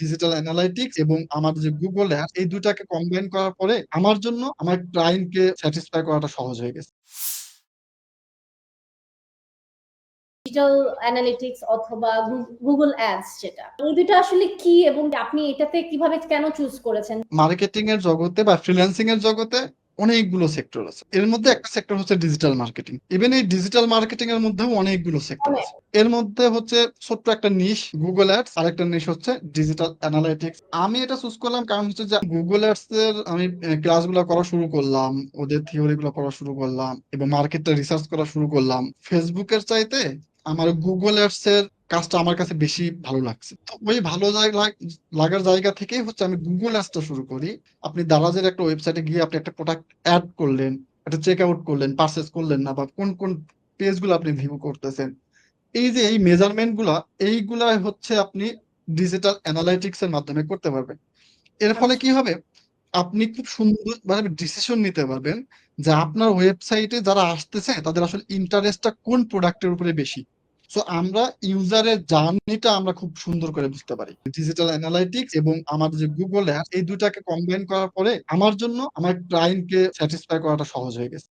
Digital analytics এবং আমার যে গুগল অ্যাপ এই ২ টাকে কম্বাইন করার পরে আমার জন্য আমার ক্লায়েন্টকে স্যাটিসফাই করাটা সহজ হয়ে গেছে। ডিজিটাল অ্যানালিটিক্স অথবা গুগল অ্যাডস যেটা। এই দুটো আসলে কি এবং আপনি এটাতে কীভাবে কেন চুজ করেছেন? মার্কেটিং এর জগতে বা ফ্রিল্যান্সিং এর জগতে অনেকগুলো সেক্টর আছে। এর মধ্যে একটা সেক্টর হচ্ছে ডিজিটাল মার্কেটিং। ইভেন এই ডিজিটাল মার্কেটিং এর মধ্যেও অনেকগুলো সেক্টর আছে। এর মধ্যে হচ্ছে ছোট্ট একটা নিশ Google আর একটা নিশ হচ্ছে ডিজিটাল অ্যানালাইটিক্স। আমি এটা চুজ করলাম কারণ হচ্ছে যে গুগল Ads এর আমি এ ক্লাসগুলা করা শুরু করলাম। ওদের থিওরি গুলো পড়া শুরু করলাম এবং মার্কেটটা রিসার্চ করা শুরু করলাম। এর চাইতে আমার গুগল Ads এর কাজটা আমার কাছে বেশি ভালো লাগছে। তো ওই ভালো লাগার জায়গা থেকেই হচ্ছে আমি গুগল Ads টা শুরু করি। আপনি দারাজের একটা ওয়েবসাইটে গিয়ে আপনি একটা প্রোডাক্ট অ্যাড করলেন, একটা চেক আউট করলেন, পারচেস করলেন না বা কোন, কোন পেজগুলো আপনি ভিউ করতেছেন। এই যে এই মেজারমেন্টগুলা এইগুলাই হচ্ছে আপনি ডিজিটাল অ্যানালাইটিক্স এর মাধ্যমে করতে পারবেন। এর ফলে। কি হবে? আপনি খুব সুন্দর মানে ডিসিশন নিতে পারবেন যে আপনার ওয়েবসাইটে যারা আসতেছে, তাদের আসলে ইন্টারেস্টটা কোন প্রোডাক্টের উপরে বেশি। সো আমরা ইউজারের জার্নিটা আমরা খুব সুন্দর করে বুঝতে পারি। ডিজিটাল অ্যানালাইটিক্স এবং আমার যে গুগল অ্যাপ এই ২ টাকে কম্বাইন করার পরে আমার জন্য আমার ক্লায়েন্টকে স্যাটিসফাই করাটা সহজ হয়ে গেছে।